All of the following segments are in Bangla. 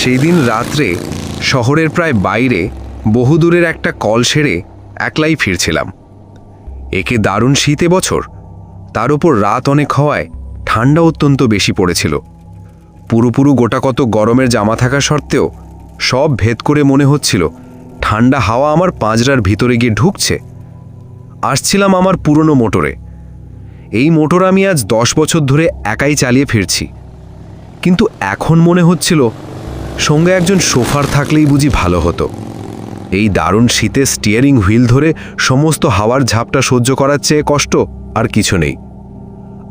সেই দিন রাত্রে শহরের প্রায় বাইরে বহুদূরের একটা কল সেরে একলাই ফিরছিলাম। একে দারুণ শীতে বছর তার উপর রাত অনেক হওয়ায় ঠান্ডা অত্যন্ত বেশি পড়েছিল। পুরোপুরো গোটা কত গরমের জামা থাকা সত্ত্বেও সব ভেদ করে মনে হচ্ছিল, ঠান্ডা হাওয়া আমার পাঁজরার ভিতরে গিয়ে ঢুকছে। আসছিলাম আমার পুরনো মোটরে। এই মোটর আমি আজ দশ বছর ধরে একাই চালিয়ে ফিরছি। কিন্তু এখন মনে হচ্ছিল সঙ্গে একজন সোফার থাকলেই বুঝি ভালো হতো। এই দারুণ শীতে স্টিয়ারিং হুইল ধরে সমস্ত হাওয়ার ঝাপটা সহ্য করার চেয়ে কষ্ট আর কিছু নেই।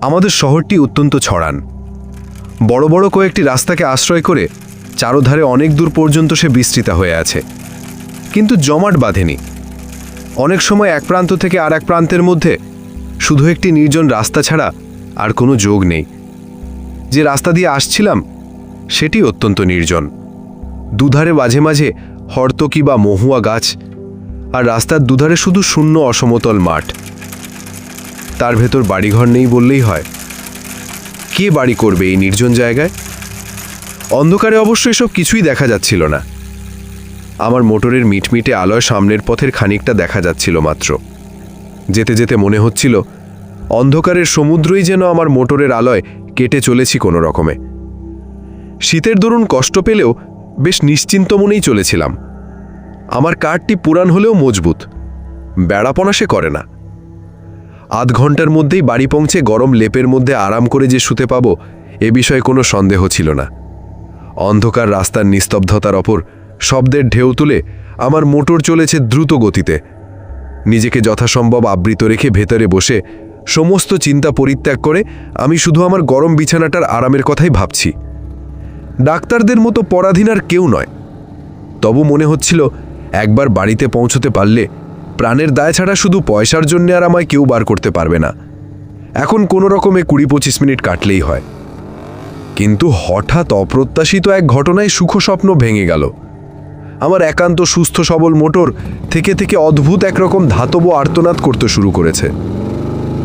আমাদের শহরটি অত্যন্ত ছড়ান। বড় বড় কয়েকটি রাস্তাকে আশ্রয় করে চারোধারে অনেক দূর পর্যন্ত সে বিস্তৃতা হয়ে আছে। কিন্তু জমাট বাঁধেনি। অনেক সময় এক প্রান্ত থেকে আর এক প্রান্তের মধ্যে শুধু একটি নির্জন রাস্তা ছাড়া আর কোনো যোগ নেই। যে রাস্তা দিয়ে আসছিলাম, সেটি অত্যন্ত নির্জন। দুধারে মাঝে মাঝে হর্তকি বা মহুয়া গাছ, আর রাস্তার দুধারে শুধু শূন্য অসমতল মাঠ। তার ভেতর বাড়িঘর নেই বললেই হয়। কে বাড়ি করবে এই নির্জন জায়গায়? অন্ধকারে অবশ্য এসব কিছুই দেখা যাচ্ছিল না। আমার মোটরের মিটমিটে আলোয় সামনের পথের খানিকটা দেখা যাচ্ছিল মাত্র। যেতে যেতে মনে হচ্ছিল, অন্ধকারের সমুদ্রই যেন আমার মোটরের আলোয় কেটে চলেছি কোনো রকমে। শীতের দরুন কষ্ট পেলেও বেশ নিশ্চিন্ত মনেই চলেছিলাম। আমার কারটি পুরান হলেও মজবুত। বেড়াপনা সে করে না। আধ ঘণ্টার মধ্যেই বাড়ি পৌঁছে গরম লেপের মধ্যে আরাম করে যে শুতে পাব, এ বিষয়ে কোনো সন্দেহ ছিল না। অন্ধকার রাস্তার নিস্তব্ধতার ওপর শব্দের ঢেউ তুলে আমার মোটর চলেছে দ্রুত গতিতে। নিজেকে যথাসম্ভব আবৃত রেখে ভেতরে বসে সমস্ত চিন্তা পরিত্যাগ করে আমি শুধু আমার গরম বিছানাটার আরামের কথাই ভাবছি। ডাক্তারদের মতো পরাধীন আর কেউ নয়। তবু মনে হচ্ছিল, একবার বাড়িতে পৌঁছতে পারলে প্রাণের দায় ছাড়া শুধু পয়সার জন্য আর আমায় কেউ বার করতে পারবে না। এখন কোনো রকমে কুড়ি পঁচিশ মিনিট কাটলেই হয়। কিন্তু হঠাৎ অপ্রত্যাশিত এক ঘটনায় সুখ স্বপ্ন ভেঙে গেল। আমার একান্ত সুস্থ সবল মোটর থেকে থেকে অদ্ভুত একরকম ধাতব আর্তনাদ করতে শুরু করেছে।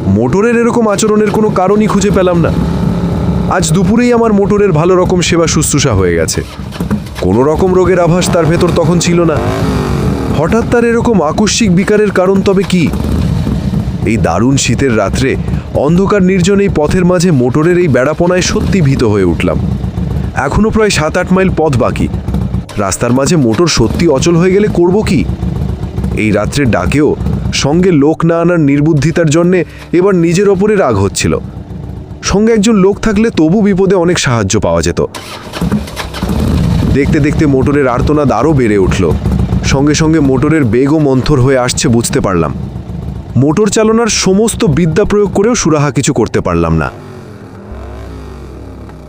মোটরের এরকম আচরণের কোনো কারণই খুঁজে পেলাম না। আজ দুপুরেই আমার মোটরের ভালো রকম সেবা শুশ্রূষা হয়ে গেছে। কোনো রকম রোগের আভাস তার ভেতর তখন ছিল না। হঠাৎ তার এরকম আকস্মিক বিকারের কারণ তবে কি? এই দারুণ শীতের রাত্রে অন্ধকার নির্জন এই পথের মাঝে মোটরের এই বেড়াপনায় সত্যি ভীত হয়ে উঠলাম। এখনও প্রায় সাত আট মাইল পথ বাকি। রাস্তার মাঝে মোটর সত্যি অচল হয়ে গেলে করব কি? এই রাত্রে ডাকেও সঙ্গে লোক না আনার নির্বুদ্ধিতার জন্যে এবার নিজের ওপরে রাগ হচ্ছিল। সঙ্গে একজন লোক থাকলে তবু বিপদে অনেক সাহায্য পাওয়া যেত। দেখতে দেখতে মোটরের আর্তনাদ আরও বেড়ে উঠল। সঙ্গে সঙ্গে মোটরের বেগও মন্থর হয়ে আসছে বুঝতে পারলাম। মোটর চালনার সমস্ত বিদ্যা প্রয়োগ করেও সুরাহা কিছু করতে পারলাম না।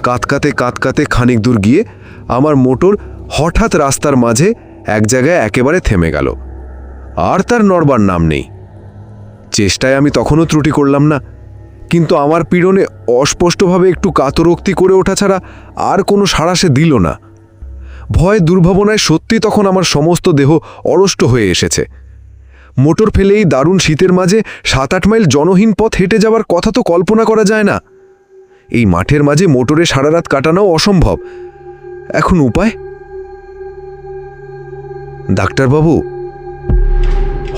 কাতকাতে কাতকাতে খানিক দূর গিয়ে আমার মোটর হঠাৎ রাস্তার মাঝে এক জায়গায় একেবারে থেমে গেল। আর তার নড়বার নাম নেই। চেষ্টায় আমি তখনও ত্রুটি করলাম না। কিন্তু আমার পীড়নে অস্পষ্টভাবে একটু কাতরোক্তি করে ওঠা ছাড়া আর কোনো সাড়া সে দিল না। ভয় দুর্ভাবনায় সত্যি তখন আমার সমস্ত দেহ অরষ্ট হয়ে এসেছে। মোটর ফেলেই দারুণ শীতের মাঝে সাত আট মাইল জনহীন পথ হেঁটে যাওয়ার কথা তো কল্পনা করা যায় না। এই মাঠের মাঝে মোটরে সারা রাত কাটানোও অসম্ভব। এখন উপায়? ডাক্তারবাবু,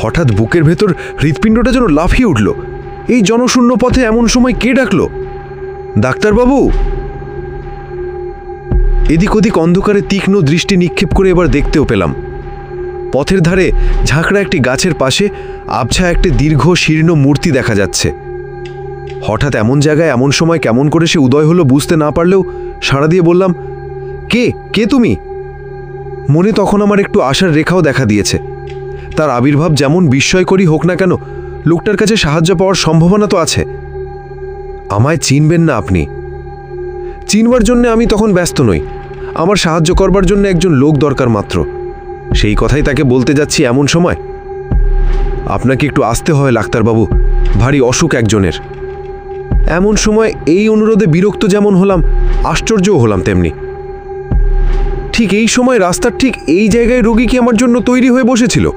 হঠাৎ বুকের ভেতর হৃৎপিণ্ডটা যেন লাফিয়ে উঠল। এই জনশূন্য পথে এমন সময় কে ডাকলো? ডাক্তারবাবু? এদিক ওদিক অন্ধকারে তীক্ষ্ণ দৃষ্টি নিক্ষেপ করে এবার দেখতেও পেলাম। পথের ধারে ঝাঁকড়া একটি গাছের পাশে আবছা একটি দীর্ঘ শীর্ণ মূর্তি দেখা যাচ্ছে। হঠাৎ এমন জায়গায় এমন সময় কেমন করে সে উদয় হলো বুঝতে না পারলেও সাড়া দিয়ে বললাম, কে? কে তুমি? মনে তখন আমার একটু আশার রেখাও দেখা দিয়েছে। তার আবির্ভাব যেমন বিস্ময়করই হোক না কেন লোকটার কাছে সাহায্য পাওয়ার সম্ভাবনা তো আছে। আমায় চিনবেন না আপনি। চিনবার জন্য আমি তখন ব্যস্ত নই। আমার সাহায্য করবার জন্য একজন লোক দরকার মাত্র। সেই কথাই তাকে বলতে যাচ্ছি এমন সময়। আপনাকে একটু আসতে হয়, ডাক্তারবাবু। ভারী অসুখ একজনের। এমন সময় এই অনুরোধে বিরক্ত যেমন হলাম, আশ্চর্যও হলাম তেমনি। ঠিক এই সময় রাস্তার ঠিক এই জায়গায় রোগী কি আমার জন্য তৈরি হয়ে বসেছিল?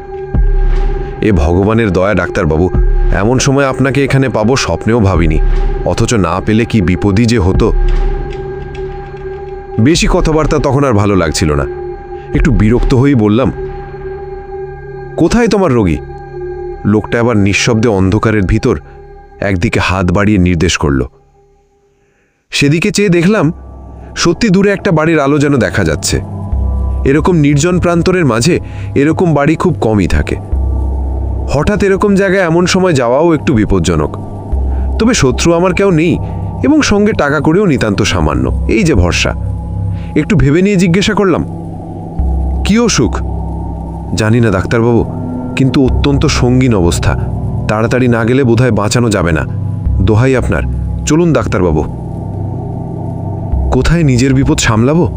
এ ভগবানের দয়া ডাক্তারবাবু, এমন সময় আপনাকে এখানে পাবো স্বপ্নেও ভাবিনি, অথচ না পেলে কি বিপদই যে হতো। বেশি কথাবার্তা তখন আর ভালো লাগছিল না, একটু বিরক্ত হয়েই বললাম, কোথায় তোমার রোগী? লোকটা আবার নিঃশব্দে অন্ধকারের ভিতর একদিকে হাত বাড়িয়ে নির্দেশ করল। সেদিকে চেয়ে দেখলাম, সত্যি দূরে একটা বাড়ির আলো যেন দেখা যাচ্ছে। এরকম নির্জন প্রান্তরের মাঝে এরকম বাড়ি খুব কমই থাকে। হঠাৎ এরকম জায়গায় এমন সময় যাওয়াও একটু বিপজ্জনক। তবে শত্রু আমার কেউ নেই এবং সঙ্গে টাকা করেও নিতান্ত সামান্য। এই যে ভরসা। একটু ভেবে নিয়ে জিজ্ঞাসা করলাম, কি অসুখ? জানি না, ডাক্তারবাবু, কিন্তু অত্যন্ত সঙ্গীন অবস্থা। তাড়াতাড়ি না গেলে বোধহয় বাঁচানো যাবে না। দোহাই আপনার। চলুন, ডাক্তারবাবু। কোথায় নিজের বিপদ সামলাবো?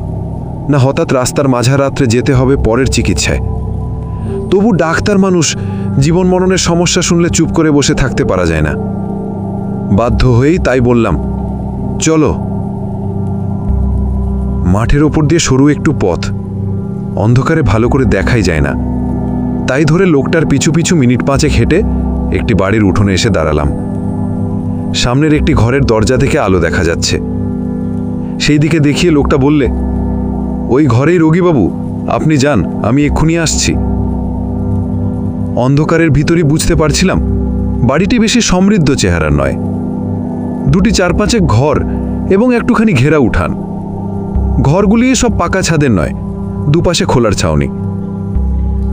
না, হঠাৎ রাস্তার মাঝারাত্রে যেতে হবে পরের চিকিৎসায়। তবু ডাক্তার মানুষ জীবন মরণের সমস্যা শুনলে চুপ করে বসে থাকতে পারা যায় না। বাধ্য হয়েই তাই বললাম, চলো। মাঠের ওপর দিয়ে সরু একটু পথ। অন্ধকারে ভালো করে দেখাই যায় না। তাই ধরে লোকটার পিছু পিছু মিনিট পাঁচেক হেঁটে একটি বাড়ির উঠোনে এসে দাঁড়ালাম। সামনের একটি ঘরের দরজা থেকে আলো দেখা যাচ্ছে। সেই দিকে দেখিয়ে লোকটা বললে, ওই ঘরেই রোগীবাবু, আপনি যান, আমি এক্ষুনি আসছি। অন্ধকারের ভিতরই বুঝতে পারছিলাম বাড়িটি বেশি সমৃদ্ধ চেহারার নয়। দুটি চার পাঁচেক ঘর এবং একটুখানি ঘেরা উঠান। ঘরগুলি সব পাকা ছাদের নয়, দুপাশে খোলার ছাউনি।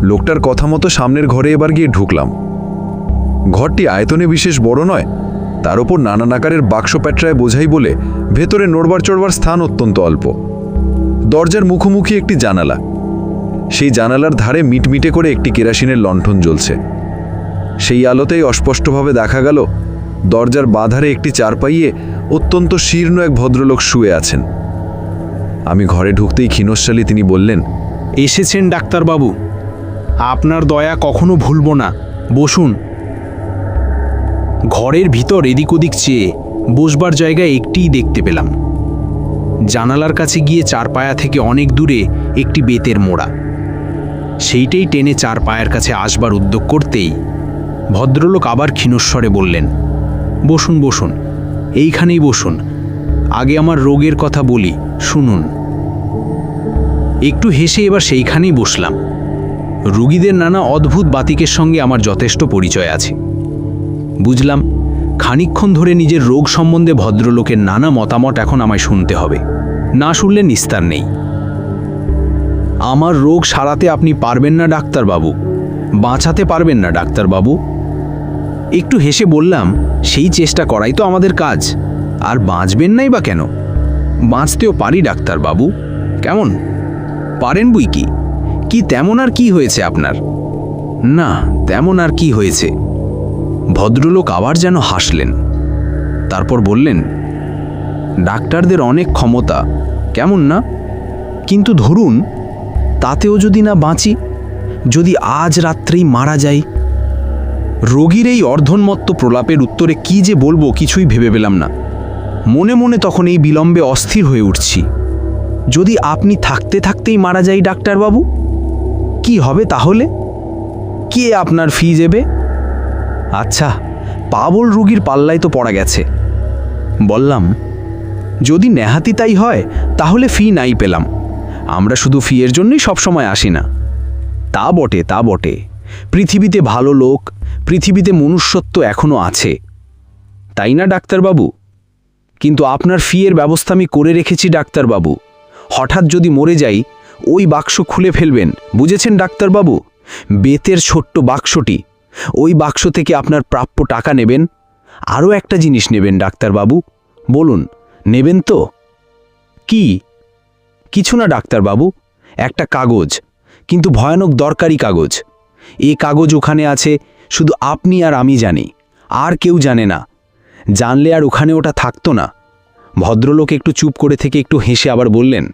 লোকটার কথা মতো সামনের ঘরে এবার গিয়ে ঢুকলাম। ঘরটি আয়তনে বিশেষ বড় নয়, তার ওপর নানান আকারের বাক্স প্যাট্রায় বোঝাই বলে ভেতরে নড়বার চড়বার স্থান অত্যন্ত অল্প। দরজার মুখোমুখি একটি জানালা। সেই জানালার ধারে মিটমিটে করে একটি কেরাসিনের লণ্ঠন জ্বলছে। সেই আলোতেই অস্পষ্টভাবে দেখা গেল, দরজার বাধারে একটি চারপাইয়ে অত্যন্ত শীর্ণ এক ভদ্রলোক শুয়ে আছেন। আমি ঘরে ঢুকতেই ক্ষীণশালী তিনি বললেন, এসেছেন ডাক্তারবাবু। আপনার দয়া কখনো ভুলব না। বসুন। ঘরের ভিতর এদিক ওদিক চেয়ে বসবার জায়গা একটিই দেখতে পেলাম। জানালার কাছে গিয়ে চার পায়া থেকে অনেক দূরে একটি বেতের মোড়া। সেইটাই টেনে চার পায়ের কাছে আসবার উদ্যোগ করতেই ভদ্রলোক আবার ক্ষীণস্বরে বললেন, বসুন বসুন, এইখানেই বসুন। আগে আমার রোগের কথা বলি, শুনুন। একটু হেসে এবার সেইখানেই বসলাম। রুগীদের নানা অদ্ভুত বাতিকের সঙ্গে আমার যথেষ্ট পরিচয় আছে। বুঝলাম, খানিকক্ষণ ধরে নিজের রোগ সম্বন্ধে ভদ্রলোকের নানা মতামত এখন আমায় শুনতে হবে। না শুনলে নিস্তার নেই। আমার রোগ সারাতে আপনি পারবেন না, ডাক্তারবাবু। বাঁচাতে পারবেন না, ডাক্তারবাবু। একটু হেসে বললাম, সেই চেষ্টা করাই তো আমাদের কাজ। আর বাঁচবেন নাই বা কেন? বাঁচতেও পারি, ডাক্তারবাবু। কেমন? পারেন বই কি? কি তেমন আর কি হয়েছে আপনার? না, তেমন আর কি হয়েছে। ভদ্রলোক আবার যেন হাসলেন। তারপর বললেন, ডাক্তারদের অনেক ক্ষমতা। কেমন না? কিন্তু ধরুন তাতেও যদি না বাঁচি, যদি আজ রাত্রেই মারা যাই, রোগীর এই অর্ধন্মত্ত প্রলাপের উত্তরে কি যে বলব কিছুই ভেবে পেলাম না। মনে মনে তখন এই বিলম্বে অস্থির হয়ে উঠছি। যদি আপনি থাকতে থাকতেই মারা যাই, ডাক্তারবাবু? কি হবে তাহলে? কে আপনার ফি দেবে? আচ্ছা পাবল রুগীর পাল্লায় তো পড়া গেছে। বললাম, যদি নেহাতি তাই হয়, তাহলে ফি নাই পেলাম। আমরা শুধু ফিয়ের জন্যই সবসময় আসি না। তা বটে তা বটে। পৃথিবীতে ভালো লোক, পৃথিবীতে মনুষ্যত্ব এখনও আছে। তাই না, ডাক্তারবাবু? কিন্তু আপনার ফিয়ের ব্যবস্থা আমি করে রেখেছি, ডাক্তারবাবু। হঠাৎ যদি মরে যাই, ওই বাক্স খুলে ফেলবেন, বুঝেছেন ডাক্তারবাবু? বেতের ছোট্ট বাক্সটি। ওই বাক্স থেকে আপনার প্রাপ্য টাকা নেবেন। আরও একটা জিনিস নেবেন, ডাক্তারবাবু। বলুন, নেবেন তো? কি? কিছু না ডাক্তারবাবু, একটা কাগজ, কিন্তু ভয়ানক দরকারি কাগজ। এ কাগজ ওখানে আছে, শুধু আপনি আর আমি জানি, আর কেউ জানে না। জানলে আর ওখানে ওটা থাকতো না। ভদ্রলোক একটু চুপ করে থেকে একটু হেসে আবার বললেন,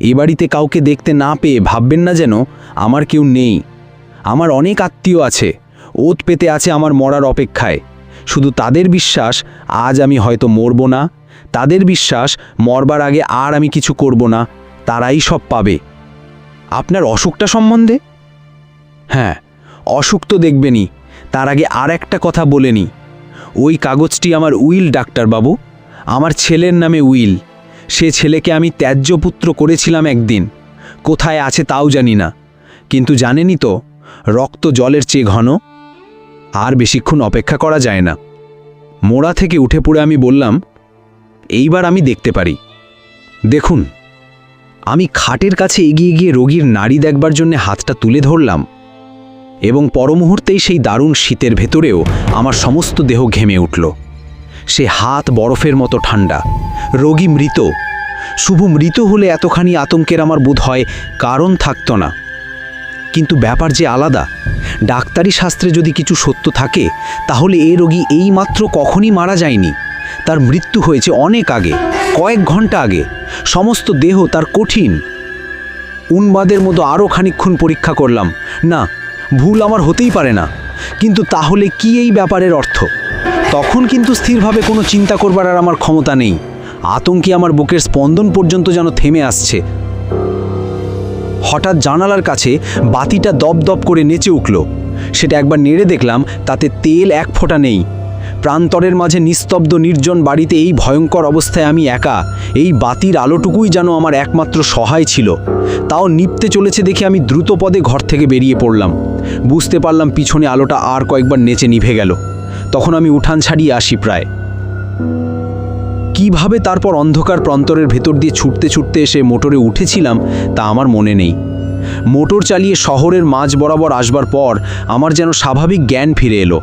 এ বাড়িতে কাউকে দেখতে না পেয়ে ভাববেন না যেন, আমার কেউ নেই। আমার অনেক আত্মীয় আছে, ওত পেতে আছে আমার মরার অপেক্ষায়। শুধু তাদের বিশ্বাস, আজ আমি হয়তো মরব না। তাদের বিশ্বাস, মরবার আগে আর আমি কিছু করব না। তারাই সব পাবে। আপনার অসুখটা সম্বন্ধে? হ্যাঁ অসুখ তো দেখবেনই। তার আগে আর একটা কথা বলেনি ওই কাগজটি আমার উইল ডাক্তারবাবু আমার ছেলের নামে উইল। সে ছেলেকে আমি ত্যায্যপুত্র করেছিলাম একদিন। কোথায় আছে তাও জানি না। কিন্তু জানেনই তো, রক্ত জলের চেয়ে ঘন। আর বেশিক্ষণ অপেক্ষা করা যায় না। মোড়া থেকে উঠে পড়ে আমি বললাম, এইবার আমি দেখতে পারি। দেখুন। আমি খাটের কাছে এগিয়ে গিয়ে রোগীর নাড়ি দেখবার জন্য হাতটা তুলে ধরলাম এবং পরমুহূর্তেই সেই দারুণ শীতের ভেতরেও আমার সমস্ত দেহ ঘেমে উঠল। সে হাত বরফের মতো ঠান্ডা রোগী মৃত। শুভ মৃত হলে এতখানি আতঙ্কের আমার বোধ হয় কারণ থাকত না। কিন্তু ব্যাপার যে আলাদা। ডাক্তারি শাস্ত্রে যদি কিছু সত্য থাকে, তাহলে এ রোগী এইমাত্র কখনই মারা যায়নি। তার মৃত্যু হয়েছে অনেক আগে, কয়েক ঘণ্টা আগে। সমস্ত দেহ তার কঠিন। উন্মাদের মতো আরও খানিক্ষণ পরীক্ষা করলাম, না, ভুল আমার হতেই পারে না। কিন্তু তাহলে কি এই ব্যাপারের অর্থ? তখন কিন্তু স্থিরভাবে কোনো চিন্তা করবার আর আমার ক্ষমতা নেই। আতঙ্কে আমার বুকের স্পন্দন পর্যন্ত যেন থেমে আসছে। হঠাৎ জানালার কাছে বাতিটা দপ দপ করে নেচে উঠল। সেটা একবার নেড়ে দেখলাম, তাতে তেল এক ফোঁটা নেই। প্রান্তরের মাঝে নিস্তব্ধ নির্জন বাড়িতে এই ভয়ঙ্কর অবস্থায় আমি একা। এই বাতির আলোটুকুই যেন আমার একমাত্র সহায় ছিল। তাও নিপতে চলেছে দেখে আমি দ্রুত পদে ঘর থেকে বেরিয়ে পড়লাম। বুঝতে পারলাম পিছনে আলোটা আর কয়েকবার নেচে নিভে গেল। তখন আমি উঠান ছাড়িয়ে আসি প্রায়। কীভাবে তারপর অন্ধকার প্রান্তরের ভেতর দিয়ে ছুটতে ছুটতে এসে মোটরে উঠেছিলাম, তা আমার মনে নেই। মোটর চালিয়ে শহরের মাঝ বরাবর আসবার পর আমার যেন স্বাভাবিক জ্ঞান ফিরে এলো।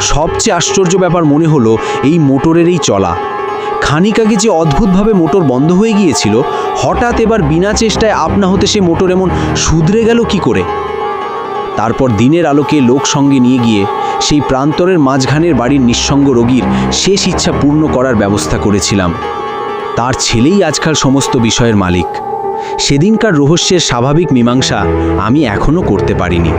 সবচেয়ে আশ্চর্য ব্যাপার মনে হলো এই মোটরেরই চলা। খানিক আগে যে অদ্ভুতভাবে মোটর বন্ধ হয়ে গিয়েছিল, হঠাৎ এবার বিনা চেষ্টায় আপনা হতে সে মোটর এমন শুধরে গেল কি করে? তারপর দিনের আলোকে লোক সঙ্গে নিয়ে গিয়ে সেই প্রান্তরের মাঝখানের বাড়ির নিঃসঙ্গ রোগীর শেষ ইচ্ছা পূর্ণ করার ব্যবস্থা করেছিলাম। তার ছেলেই আজকাল সমস্ত বিষয়ের মালিক। সেদিনকার রহস্যের স্বাভাবিক মীমাংসা আমি এখনও করতে পারিনি।